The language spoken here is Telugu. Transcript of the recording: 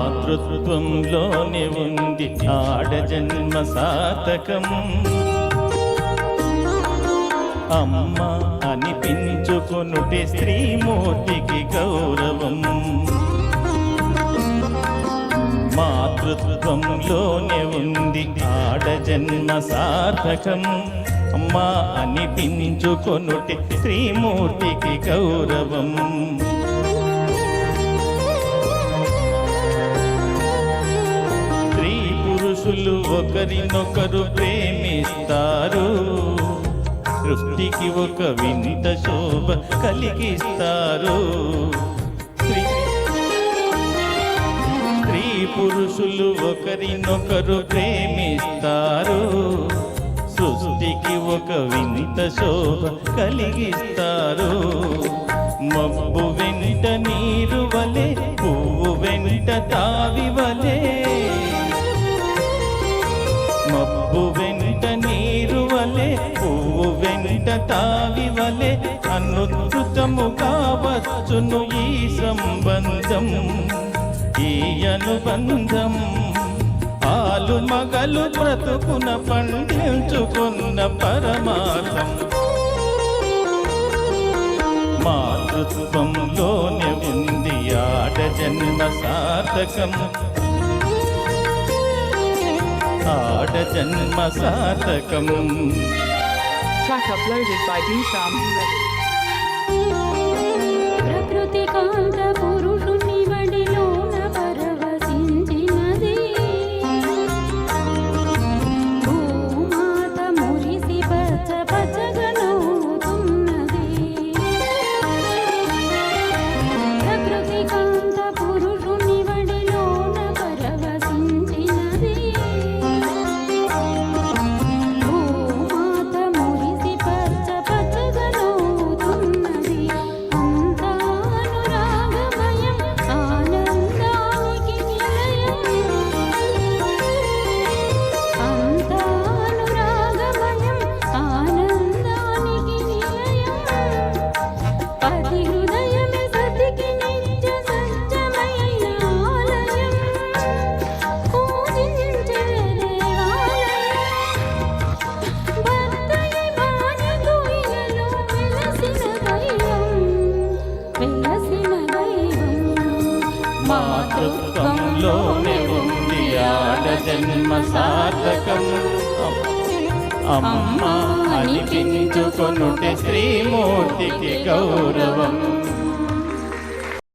మాతృత్వంలోనే ఉంది. ఆడ జన్మ సార్థకం అమ్మ అనిపించుకొనుటే స్త్రీమూర్తికి గౌరవం. మాతృత్వంలోనే ఉంది. ఆడ జన్మ సార్థకం అమ్మ అనిపించుకొనుటి శ్రీమూర్తికి గౌరవం. ఒకరినొకరు ప్రేమిస్తారు. సృష్టికి ఒక వింత శోభ కలిగిస్తారు. స్త్రీ పురుషులు ఒకరినొకరు ప్రేమిస్తారు. సృష్టికి ఒక వింత శోభ కలిగిస్తారు. మబ్బు వెంట నీరు వలె పువ్వు వెంట తావి వెంట తావి వలె వచ్చును ఈ సంబంధం ఈ అనుబంధం. ఆలు మగలు బ్రతుకున పండించుకున్న పరమార్థం. మాతృత్వంలోనే ఉంది ఆట జన్మ సార్థకం. ఆడ జన్మ సార్థకం. Track uploaded by Dushan. మాతృత్వంలోనే ఉంది ఆడ జన్మ సార్థకం. అమ్మ అనిపించుకొనుటే శ్రీమూర్తికి గౌరవం.